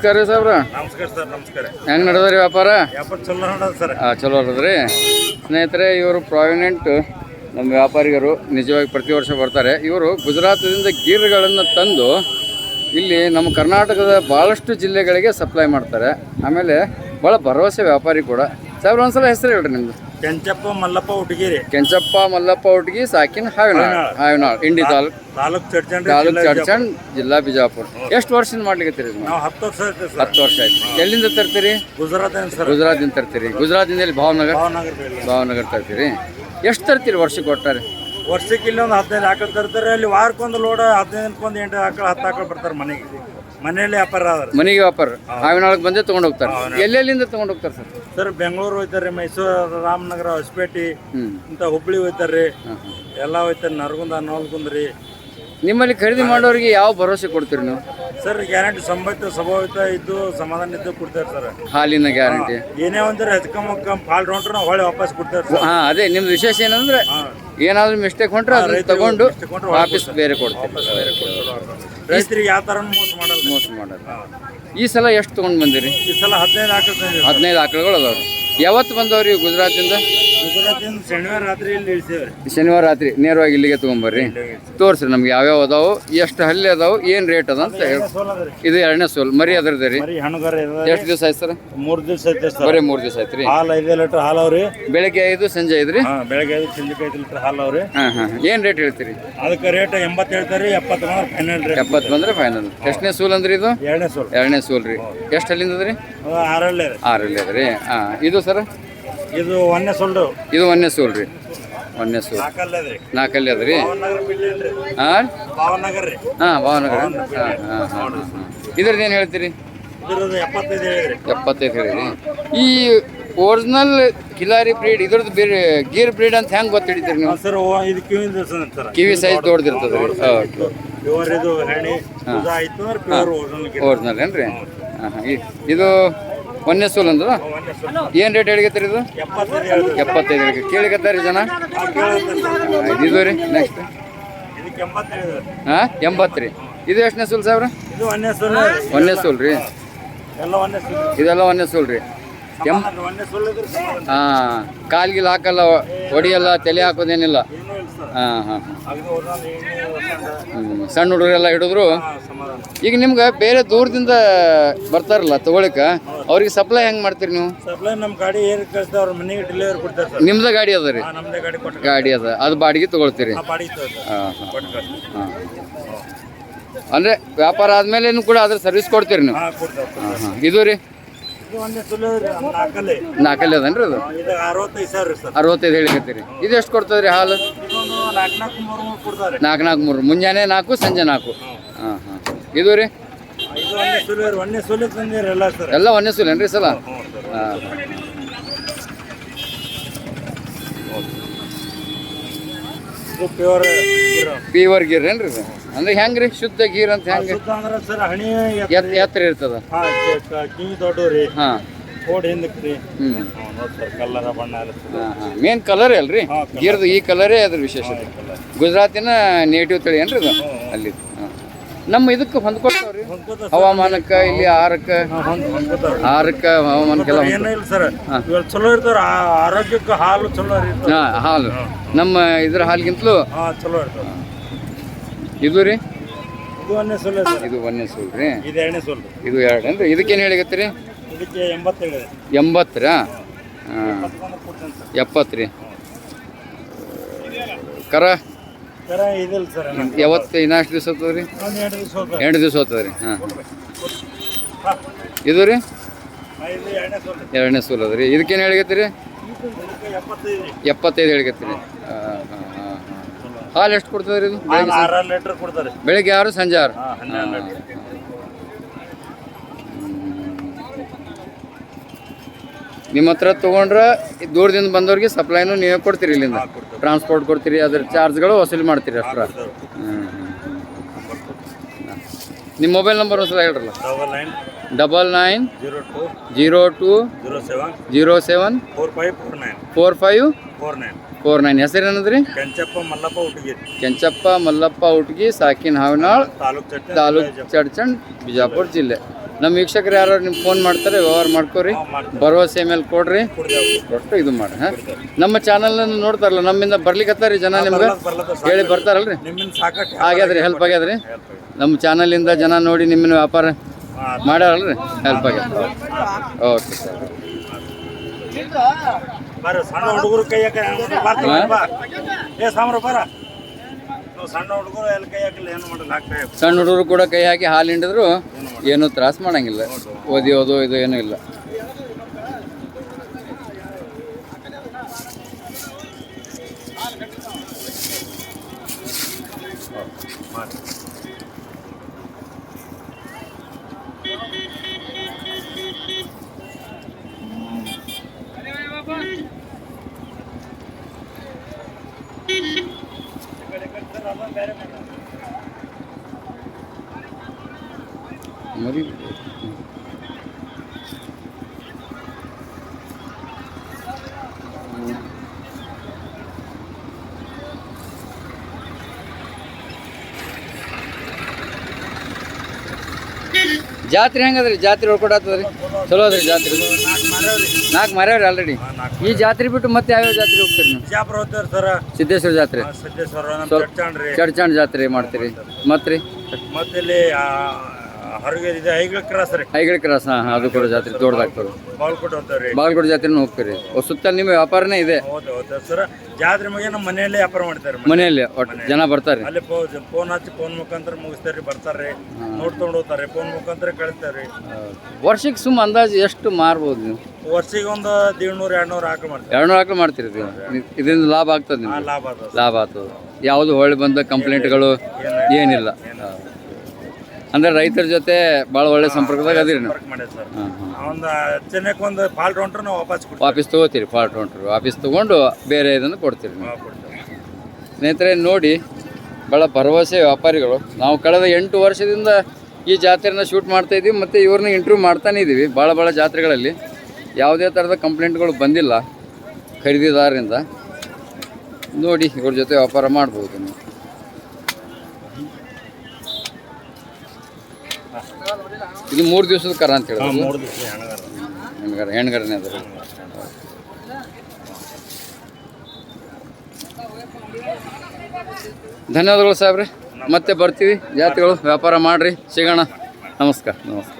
ನಮಸ್ಕಾರ ರೀ ಸಾಬ್ರ. ನಮಸ್ಕಾರ ಸರ್ ನಮಸ್ಕಾರ. ಹೆಂಗ್ ನಡೆದ್ರಿ ವ್ಯಾಪಾರ? ವ್ಯಾಪಾರ ಚಲೋ ನೋಡೋದು ಸರ್. ಚಲೋ ಸ್ನೇಹಿತರೆ ಇವರು ಪ್ರಾವಿನೆಂಟ್ ನಮ್ಮ ವ್ಯಾಪಾರಿಗರು ನಿಜವಾಗಿ ಪ್ರತಿ ವರ್ಷ ಬರ್ತಾರೆ. ಇವರು ಗುಜರಾತದಿಂದ ಗೀರ್ಗಳನ್ನು ತಂದು ಇಲ್ಲಿ ನಮ್ಮ ಕರ್ನಾಟಕದ ಭಾಳಷ್ಟು ಜಿಲ್ಲೆಗಳಿಗೆ ಸಪ್ಲೈ ಮಾಡ್ತಾರೆ. ಆಮೇಲೆ ಭಾಳ ಭರವಸೆ ವ್ಯಾಪಾರಿ ಕೂಡ. ಸಾಬ್ರ ಒಂದ್ಸಲ ಹೆಸರು ಹೇಳ್ರಿ ನಿಮ್ದು. ಕೆಂಚಪ್ಪ ಮಲ್ಲಪ್ಪ ಹುಡುಗಿರಿ ಕೆಂಚಪ್ಪ ಮಲ್ಲಪ್ಪ ಉಟ್ಗಿ ಸಾಕಿನ ಹಾವಿನಾಳ್ ಹಾವಿನಾಳ್ ಇಂಡಿ ತಾಲೂಕ್ ತಾಲೂಕ್ ಚಡ್ಚಂಡ್ ತಾಲೂಕ್ ಚಡ್ಚಂಡ್ ಜಿಲ್ಲಾ ಬಿಜಾಪುರ. ಎಷ್ಟು ವರ್ಷದಿಂದ ಮಾಡ್ಲಿಕ್ಕೆ ನೀವು ಹತ್ತು ವರ್ಷ ಆಯ್ತು ಸರ್. ಹತ್ತು ವರ್ಷ ಆಯ್ತು. ಎಲ್ಲಿಂದ ತರ್ತೀರಿ? ಗುಜರಾತ್ ಏನ್ ಸರ್. ಗುಜರಾತಿಂದ ತರ್ತೀರಿ. ಗುಜರಾತಿಂದ ಇಲ್ಲಿ ಭಾವನಗರ್? ಭಾವನಗರದಲ್ಲಿ ಭಾವನಗರ್ ತರ್ತೀರಿ. ಎಷ್ಟು ತರ್ತೀರಿ ವರ್ಷಕ್ಕೆ ಒಟ್ಟಾರೆ? ವರ್ಷಕ್ಕೆ ಇಲ್ಲಿ ಒಂದು ಹದಿನೈದು ಆಕಳು ತರ್ತಾರೆ. ಅಲ್ಲಿ ವಾರಕ್ಕೊಂದು ಲೋಡ್ ಹದಿನೈದು ಎಂಟು ಆಕಳು ಹತ್ತು ಆಕಳು ಬರ್ತಾರೆ ಮನೆಗೆ. ಮನೆಯಲ್ಲಿ ವ್ಯಾಪಾರ ಅದ್ರ ಮನೆಗೆ ವ್ಯಾಪಾರ. ಹಾವಿನಾಳಕ್ಕೆ ಬಂದೇ ತೊಗೊಂಡು ಹೋಗ್ತಾರೆ. ಎಲ್ಲೆಲ್ಲಿಂದ ತಗೊಂಡು ಹೋಗ್ತಾರೆ ಸರ್? ಸರ್ ಬೆಂಗಳೂರು ಹೋಯ್ತಾರೆ ಮೈಸೂರು ರಾಮನಗರ ಹೊಸಪೇಟೆ ಇಂತ ಹುಬ್ಬಳ್ಳಿ ಹುಬ್ಳಿ ಹೋಯ್ತಾರ್ರಿ ಎಲ್ಲ ಹೋಯ್ತಾರೆ ನರಗುಂದ ನೋಲ್ಗುಂದ್ರಿ ನಿಮ್ಮಲ್ಲಿ ಖರೀದಿ ಮಾಡೋರಿಗೆ ಯಾವ ಭರವಸೆ ಕೊಡ್ತೀರಿ ನೀವು? ಸರ್ ಗ್ಯಾರಂಟಿ ಸಂಭವಿತ ಸ್ವಭಾವಿತ ಇದ್ದು ಸಮಾಧಾನ ಇದ್ದು ಕೊಡ್ತಾರೆ ಸರ್. ಹಾಲಿನ ಗ್ಯಾರಂಟಿ. ಏನೇ ಒಂದ್ರೆ ಹೆಚ್ಕಮ್ಮ ಫಾಲ್ಟ್ ಹೊಂಟ್ರೆ ನಾವು ಹೊಳೆ ವಾಪಸ್ ಕೊಡ್ತಾರೆ ಹಾ ಅದೇ ನಿಮ್ದು ವಿಶೇಷ ಏನಂದ್ರೆ ಏನಾದರೂ ಮಿಸ್ಟೇಕ್ ಹೊಂಟ್ರೆ ಅದನ್ನ ತಗೊಂಡು ವಾಪಸ್ ಬೇರೆ ಕೊಡ್ತೀವಿ. ರೈತರಿಗೆ ಯಾವ ಥರ ಮೋಸ ಮಾಡಲ್ಲ. ಮೋಸ ಮಾಡೋದು ಈ ಸಲ ಎಷ್ಟು ತೊಗೊಂಡು ಬಂದಿರಿ? ಈ ಸಲ ಹದಿನೈದು ಆಕಳು ಹದಿನೈದು ಆಕಳುಗಳು ಅದಾವ್ರಿ. ಯಾವತ್ತು ಬಂದವ್ರಿ ಗುಜರಾತಿಂದ? ಶನಿವಾರ ರಾತ್ರಿ ಇಲ್ಲಿ ಶನಿವಾರ ರಾತ್ರಿ ನೇರವಾಗಿ ಇಲ್ಲಿಗೆ ತೊಗೊಂಬರ್ರಿ. ತೋರಿಸ್ರಿ ನಮ್ಗೆ ಯಾವ್ಯಾವ ಅದಾವು ಎಷ್ಟು ಹಲ್ಲಿ ಅದಾವು ಏನು ರೇಟ್ ಅದ ಅಂತ ಹೇಳಿ ಇದು ಎರಡನೇ ಸೋಲ್. ಮರಿ ಅದ್ರದ್ದು ರೀ. ಎಷ್ಟು ದಿವಸ ಆಯ್ತು ಸರ್? ಮೂರು ದಿವಸ ಐತೆ ಸರ್. ಬರೀ ಮೂರು ದಿವಸ ಆಯ್ತು ರೀ. ಹಾಲು ಐದೇ ಲೀಟರ್ ಹಾಲು ಅವ್ರಿ. ಬೆಳಗ್ಗೆ ಐದು ಸಂಜೆ ಐದ್ರಿ ರೀ? ಬೆಳಗ್ಗೆ ಐದು ಸಂಜೆ ಐದು ಲೀಟರ್ ಹಾಲು ಅವ್ರಿ. ಹಾಂ ಹಾಂ ಏನು ರೇಟ್ ಹೇಳ್ತೀರಿ? ಅದಕ್ಕೆ ರೇಟ್ ಎಂಬತ್ತು ಹೇಳ್ತಾರೆ ಎಪ್ಪತ್ತು ಬಂದ್ರೆ ಫೈನಲ್ ರೇಟ್ ಎಪ್ಪತ್ತು ಬಂದ್ರೆ ಫೈನಲ್ ಎಷ್ಟನೇ ಸೂಲ್ ಅಂದ್ರಿ ಇದು? ಎರಡನೇ ಸೋಲ್. ಎರಡನೇ ಸೂಲ್ ರೀ. ಎಷ್ಟು ಅಲ್ಲಿಂದ ರೀ ಆರಲ್ಲೇ ರೀ ಆರಲ್ಲಿ ಅದ ರೀ ಹಾಂ ಇದು ಸರ್ ಇದು ಒನ್ನೆ ಸೊಲ್ಲು ಇದು ಒನ್ನೆ ಸೂಲ್ ರೀ. ಒನ್ನೆ ಸೂಲ್ ನಾಲ್ಕಲ್ಲೇ ಅದ ರೀ. ಹಾಂ ಹಾಂ ಭಾವನಗರ. ಹಾಂ ಹಾಂ ಇದ್ರದ್ದು ಏನು ಹೇಳ್ತೀರಿ? ಎಪ್ಪತ್ತೈದು ಹೇಳಿರಿ ಈ ಒರಿಜಿನಲ್ ಕಿಲಾರಿ ಬ್ರೀಡ್ ಇದ್ರದ್ದು ಬೇರೆ ಗೀರ್ ಬ್ರೀಡ್ ಅಂತ ಹೆಂಗೆ ಗೊತ್ತು ಹಿಡಿತೀರಿ ನೀವು ಸರ್ ಇದು ಕಿವಿ ಸರ್ ಕಿವಿ ಸೈಜ್ ದೊಡ್ಡದಿರ್ತದೆ ರೀ. ಓಕೆ. ಪ್ಯೂರ್ ಇದು ಹೆಣಿ ಆಯ್ತು ಒರಿಜಿನಲ್ ಒರಿಜಿನಲ್ ಏನು ರೀ ಹಾಂ ಹಾಂ. ಇದು ಒಂದನೇ ಸೂಲ್ ಅಂದ್ರ ಏನ್ ರೇಟ್ ಹೇಳಿಕತ್ತೀರಿ ಇದು? ಎಪ್ಪತ್ತೈದು ಹೇಳಿದ್ರಿ. ಎಪ್ಪತ್ತೈದು ಹೇಳಿ ಕೇಳಿಕತ್ತಾರಿ ಜನ? ಇದು ರೀ ನೆಕ್ಸ್ಟ್ ಹಾ ಎಂಬತ್ತು ರೀ. ಇದು ಎಷ್ಟನೇ ಸೂಲ್ ಸಾವಿರ ಇದು ಒಂದೇ ಸೂಲ್ ರೀ. ಒಂದೇ ಇದೆಲ್ಲ ಒಂದನೇ ಸೂಲ್ ರೀ. ಎಂ ಒಂದೇ ಹಾಂ ಕಾಲ್ಗಿಲ್ ಹಾಕಲ್ಲ ಹೊಡಿಯಲ್ಲ ತಲೆ ಹಾಕೋದೇನಿಲ್ಲ. ಹಾಂ ಹಾಂ. ಸಣ್ಣ ಹುಡುಗರೆಲ್ಲ ಹಿಡಿದ್ರು. ಈಗ ನಿಮ್ಗೆ ಬೇರೆ ದೂರದಿಂದ ಬರ್ತಾರಲ್ಲ ತಗೊಳಿಕ ಅವ್ರಿಗೆ ಸಪ್ಲೈ ಹೆಂಗೆ ಮಾಡ್ತೀರಿ ನೀವು? ಸಪ್ಲೈ ನಮ್ಮ ಗಾಡಿ ಏರ್ ಕಳಿಸ್ತಾ ಅವ್ರ ಮನೆಗೆ ಡೆಲಿವರಿ ಕೊಡ್ತಾರೆ ಸರ್. ನಿಮ್ದ ಗಾಡಿ ಅದ ರೀ? ನಮ್ದೇ ಗಾಡಿ ಕೊಟ್ಟು ಗಾಡಿ ಅದ. ಅದು ಬಾಡಿಗೆ ತಗೊಳ್ತೀರಿ. ಬಾಡಿಗೆ ಹಾಂ ಹಾಂ. ಕೊಟ್ಟು ಕಳ್ಸ್ತೀವಿ. ಹಾಂ. ಅಂದರೆ ವ್ಯಾಪಾರ ಆದ್ಮೇಲೆ ಕೂಡ ಅದ್ರ ಸರ್ವಿಸ್ ಕೊಡ್ತೀರಿ ನೀವು? ಹಾ ಕೊಡ್ತಾರೆ ಹಾಂ ಹಾಂ. ಇದು ರೀ? ಇದು ಒಂದೇ ಸುಳ್ಳು ನಾಲ್ಕಲ್ಲಿ. ನಾಲ್ಕಲ್ಲಿ ಅದನ್ರಿ ಅದು? ಇದು ಅರವತ್ತೈದು ಸಾವಿರ ಸರ್. ಅರವತ್ತೈದು ಹೇಳಿಕತ್ತೀರಿ. ಇದು ಎಷ್ಟು ಕೊಡ್ತದೆ ರೀ ಹಾಲು? ನಾಲ್ಕು ನಾಲ್ಕು ಮೂರು ಮುಂಜಾನೆ ನಾಲ್ಕು ಸಂಜೆ ನಾಲ್ಕು. ಹಾಂ ಹಾಂ. ಇದು ರೀ? ಎಲ್ಲ ಒಂದೇ ಸುಲ್ ಏನ್ರಿ ಸಲ? ಪಿವರ್ ಹಾಂ ಪ್ಯೂರ್ ಗೀರ್. ಏನ್ರಿ ಸರ್ ಅಂದ್ರೆ ಹೆಂಗ್ರಿ? ಶುದ್ಧ ಗೀರ್ ಅಂತ ಹೆಂಗ್ರಿ? ಎತ್ತರ ಇರ್ತದ. ಹಾಂ. ಕೋಡ್ ಹಿಂದಕ್ಕೆ ಕಲ್ಲರ ಬಣ್ಣ ಮೇನ್ ಕಲರ್ ಅಲ್ರಿ? ಗಿರ್ದು ಈ ಕಲರೇ ಅದ್ರ ವಿಶೇಷತೆ. ಗುಜರಾತಿನ ನೇಟಿವ್ ತಳಿ ಏನ್ರಿ ಇದು? ಅಲ್ಲಿ ನಮ್ಮ ಇದಕ್ಕೆ ಹೊಂದ್ಕೊಳ್ತಾವ್ರಿ ಹವಾಮಾನಕ್ಕ ಇಲ್ಲಿ ಆರಕ್ಕೆ ಆರಕ್ಕೆ ಹವಾಮಾನಕ್ಕೆಲ್ಲ ಏನೂ ಇಲ್ಲ ಸರ್ ಚಲೋ ಇರ್ತಾರ ಆರೋಗ್ಯಕ್ಕೆ ಹಾಲು ಚಲೋ ಹಾಲು. ನಮ್ಮ ಇದ್ರ ಹಾಲಿಗಿಂತಲೂ? ಚಲೋ ಇರ್ತಾವ ಇದು ರೀ? ಇದು ಒಂದೇ ಸೋಲ್ ಇದು ಒಂದನೇ ಸೋಲ್ ರೀ. ಇದು ಎರಡನೇ ಸೋಲ್ ಇದು ಎರಡು ಏನ್ರಿ? ಇದಕ್ಕೇನು ಹೇಳಿಕತ್ತೀರಿ? ಇದಕ್ಕೆ ಎಂಬತ್ತೇಳು ಎಂಬತ್ತರ? ಹಾಂ. ಎಪ್ಪತ್ತು ರೀ. ಕರ? ಸರ ಇದಿಲ್ಲ ಸರ್ ಯಾವತ್ತು ಇನ್ನಷ್ಟು ದಿವಸ ಹೋಗ್ತದೆ ರೀ? ಎಂಟು ದಿವಸ ಹೋಗ್ತದೆ. ರೀ ಹಾಂ. ಇದು ರೀ? ಎರಡನೇ ಸೂಲ್. ಅದ ರೀ. ಇದಕ್ಕೇನು ಹೇಳಿಕತ್ತೀರಿ ಇದಕ್ಕೆ ಎಪ್ಪತ್ತೈದು ರೀ. ಎಪ್ಪತ್ತೈದು ಹೇಳಿಕತ್ತೀರಿ ಹಾಂ ಹಾಂ ಹಾಂ. ಹಾಲು ಎಷ್ಟು ಕೊಡ್ತದೆ ರೀ ಇದು? ಲೀಟ್ರ್ ಕೊಡ್ತಾರೆ. ಬೆಳಿಗ್ಗೆ ಆರು ಸಂಜೆ ಆರು. ಹಾಂ ಹನ್ನೆರಡು ಲೀಟ್ರ್ ನಿಮ್ಮ ಹತ್ರ ತೊಗೊಂಡ್ರೆ ದೂರದಿಂದ ಬಂದವ್ರಿಗೆ ಸಪ್ಲೈನು ನೀವೇ ಕೊಡ್ತೀರಿ ಇಲ್ಲಿಂದ. ಟ್ರಾನ್ಸ್ಪೋರ್ಟ್ ಕೊಡ್ತೀರಿ ಅದ್ರ ಚಾರ್ಜ್ಗಳು ವಸೂಲಿ ಮಾಡ್ತೀರಿ ಅಷ್ಟ್ರ ನಿಮ್ಮ ಮೊಬೈಲ್ ನಂಬರ್ ಒಂದ್ಸಲ ಹೇಳ್ರಲ್ಲ? Double nine zero two zero seven four five four nine ಹೆಸರು ಏನಂದ್ರಿ? ಕೆಂಚಪ್ಪ ಮಲ್ಲಪ್ಪ ಹುಟ್ಟಿಗೆ. ಕೆಂಚಪ್ಪ ಮಲ್ಲಪ್ಪ ಉಟ್ಗಿ ಸಾಕಿನ ಹಾವಿನಾಳ್ ತಾಲೂಕ್ ಚಡ್ಚಂಡ್ ಬಿಜಾಪುರ ಜಿಲ್ಲೆ. ನಮ್ಮ ವೀಕ್ಷಕರು ಯಾರು ನಿಮ್ಗೆ ಫೋನ್ ಮಾಡ್ತಾರೆ ವ್ಯವಹಾರ ಮಾಡ್ಕೋರಿ. ಭರವಸೆ ಮೇಲೆ ಕೊಡ್ರಿ. ಒಟ್ಟು ಇದು ಮಾಡಿ ಹಾಂ? ನಮ್ಮ ಚಾನಲ್ನ ನೋಡ್ತಾರಲ್ಲ ನಮ್ಮಿಂದ ಬರ್ಲಿಕ್ಕತ್ತಾರ ಜನ ನಿಮ್ಗೆ? ಹೇಳಿ ಬರ್ತಾರಲ್ರಿ? ಆಗ್ಯಾದ್ರಿ ಹೆಲ್ಪ್ ಆಗ್ಯಾದ್ರಿ. ನಮ್ಮ ಚಾನಲಿಂದ ಜನ ನೋಡಿ ನಿಮ್ಮನ್ನ ವ್ಯಾಪಾರ ಮಾಡ್ಯಾರಲ್ರಿ? ಹೆಲ್ಪ್ ಆಗ್ಯದ ಓಕೆ ಸರ್ ಸಣ್ಣ ಹುಡುಗರು ಕೈ ಹಾಕ ಬಾ ಏ ಸಾಮ್ರ ಬರ ನೀವು ಸಣ್ಣ ಹುಡುಗರು ಎಲ್ಲಿ ಕೈ ಹಾಕಿಲ್ಲ ಏನು ಮಾಡಲ್ಲ ಹಾಕ್ತಾ ಸಣ್ಣ ಹುಡುಗರು ಕೂಡ ಕೈ ಹಾಕಿ ಹಾಲು ಹಿಂಡಿದ್ರು ಏನೂ ತ್ರಾಸ ಮಾಡಂಗಿಲ್ಲ. ಓದಿಯೋದು ಓದು ಇದು ಏನೂ ಇಲ್ಲ. ಮರಿ ಜಾತ್ರೆ ಹೆಂಗದ್ರಿ? ಜಾತ್ರೆ ಹೊಡ್ಕೊಡತ್ತದ್ರಿ ಚಲೋ ಅದ್ರಿ ಜಾತ್ರೆ. ನಾಲ್ಕು ಮರ್ಯಾವ್ರಿ ಆಲ್ರೆಡಿ ಈ ಜಾತ್ರೆ ಬಿಟ್ಟು ಮತ್ತೆ ಯಾವ್ಯಾವ ಜಾತ್ರೆ ಹೋಗ್ತೀರಿ ನೀವು? ಸಿದ್ದೇಶ್ವರ ಜಾತ್ರೆ. ಚಡ್ಚಾಣ್ ಜಾತ್ರೆ ಮಾಡ್ತೀರಿ. ಮತ್ತೆ ರೀ ಮತ್ತೆ ಇಲ್ಲಿ ಹೊರಗೆ ಇದೆ ಐಗಳ ಕ್ರಾಸ್ ರೀ. ಐಗಳಿ ಕ್ರಾಸ್ ಹಾಂ ಅದು ಕೂಡ ಜಾತ್ರೆ ದೊಡ್ಡದಾಗ್ತದೆ. ಬಾಲ್ಕೋಟ್ ಹೋಗ್ತಾವ್ರಿ ಬಾಗಲಕೋಟೆ ಜಾತ್ರೆನೂ ಹೋಗ್ತೀರಿ. ಓ, ಸುತ್ತ ನಿಮ್ಮ ವ್ಯಾಪಾರನೇ ಇದೆ? ಹೌದು ಹೌದು. ಸರ್ ಜಾತ್ರೆ ಮುಗಿ ನಮ್ಮ ಮನೆಯಲ್ಲೇ ವ್ಯಾಪಾರ ಮಾಡ್ತಾರೆ ಮನೆಯಲ್ಲಿ ಒಟ್ಟು ಜನ ಬರ್ತಾರೆ ಅಲ್ಲಿ ಫೋನ್ ಹಚ್ಚಿ ಫೋನ್ ಮುಖಾಂತರ ಮುಗಿಸ್ತಾರೆ ಬರ್ತಾರೆ ನೋಡ್ಕೊಂಡು ಹೋಗ್ತಾರೆ ಫೋನ್ ಮುಖಾಂತರ ಕಳಿಸ್ತಾರೆ ವರ್ಷಕ್ಕೆ ಸುಮ್ಮ ಅಂದಾಜು ಎಷ್ಟು ಮಾರ್ಬೋದು ನೀವು? ವರ್ಷಿಗೆ ಒಂದು ದೇಡ್ನೂರು ಎರಡ್ನೂರು ಹಾಕಿ ಮಾಡ್ತೀವಿ ಎರಡು ಹಾಕಲು ಮಾಡ್ತೀರಿ ಇದು. ಇದರಿಂದ ಲಾಭ ಆಗ್ತದೆ ಆ ನಿಮ್ಗೆ ಲಾಭ ಅದ ಲಾಭ ಆಗ್ತದೆ. ಯಾವುದು ಹೊಳ್ಳಿ ಬಂದ ಕಂಪ್ಲೇಂಟ್ಗಳು ಏನಿಲ್ಲ. ಅಂದ್ರೆ ರೈತರ ಜೊತೆ ಭಾಳ ಒಳ್ಳೆ ಸಂಪರ್ಕದಾಗ ಅದಿರಿ ನೀವು. ವರ್ಕ್ ಮಾಡ್ಯಾರ ಸರ್. ಹಾಂ ಹಾಂ. ಒಂದು ಒಂದು ಫಾಲ್ಟ್ ಹೊಂಟ್ರೆ ನಾವು ವಾಪಸ್ ಕೊಡ್ತೀವಿ. ವಾಪಸ್ ತೊಗೋತೀರಿ ಫಾಲ್ಟ್ ಹೊಂಟ್ರು. ವಾಪಸ್ ತಗೊಂಡು ಬೇರೆ ಇದನ್ನು ಕೊಡ್ತೀರಿ ನೀವು. ಕೊಡ್ತೇವೆ. ಸ್ನೇಹಿತರೆ ನೋಡಿ ಭಾಳ ಭರವಸೆ ವ್ಯಾಪಾರಿಗಳು. ನಾವು ಕಳೆದ ಎಂಟು ವರ್ಷದಿಂದ ಈ ಜಾತ್ರೆನ ಶೂಟ್ ಮಾಡ್ತಾ ಇದ್ದೀವಿ ಮತ್ತು ಇವ್ರನ್ನ ಇಂಟರ್ವ್ಯೂ ಮಾಡ್ತಾನೆ ಇದ್ದೀವಿ ಭಾಳ ಭಾಳ ಜಾತ್ರೆಗಳಲ್ಲಿ. ಯಾವುದೇ ಥರದ ಕಂಪ್ಲೇಂಟ್ಗಳು ಬಂದಿಲ್ಲ ಖರೀದಿದಾರರಿಂದ. ನೋಡಿ ಇವ್ರ ಜೊತೆ ವ್ಯಾಪಾರ ಮಾಡ್ಬೋದು ನೀವು. ಇದು ಮೂರು ದಿವಸದ ಕರ ಅಂತ ಹೇಳಿದ್ರು. ಮೂರು ದಿವಸ ಹೆಣಗಾರ. ಹೆಣ್ಗರ ಹೆಣ್ಗರನೇ ಅದ. ಧನ್ಯವಾದಗಳು ಸಾಹೇಬ್ರೆ. ಮತ್ತೆ ಬರ್ತೀವಿ. ಜಾತಿಗಳು ವ್ಯಾಪಾರ ಮಾಡ್ರಿ. ಸಿಗೋಣ. ನಮಸ್ಕಾರ ನಮಸ್ಕಾರ.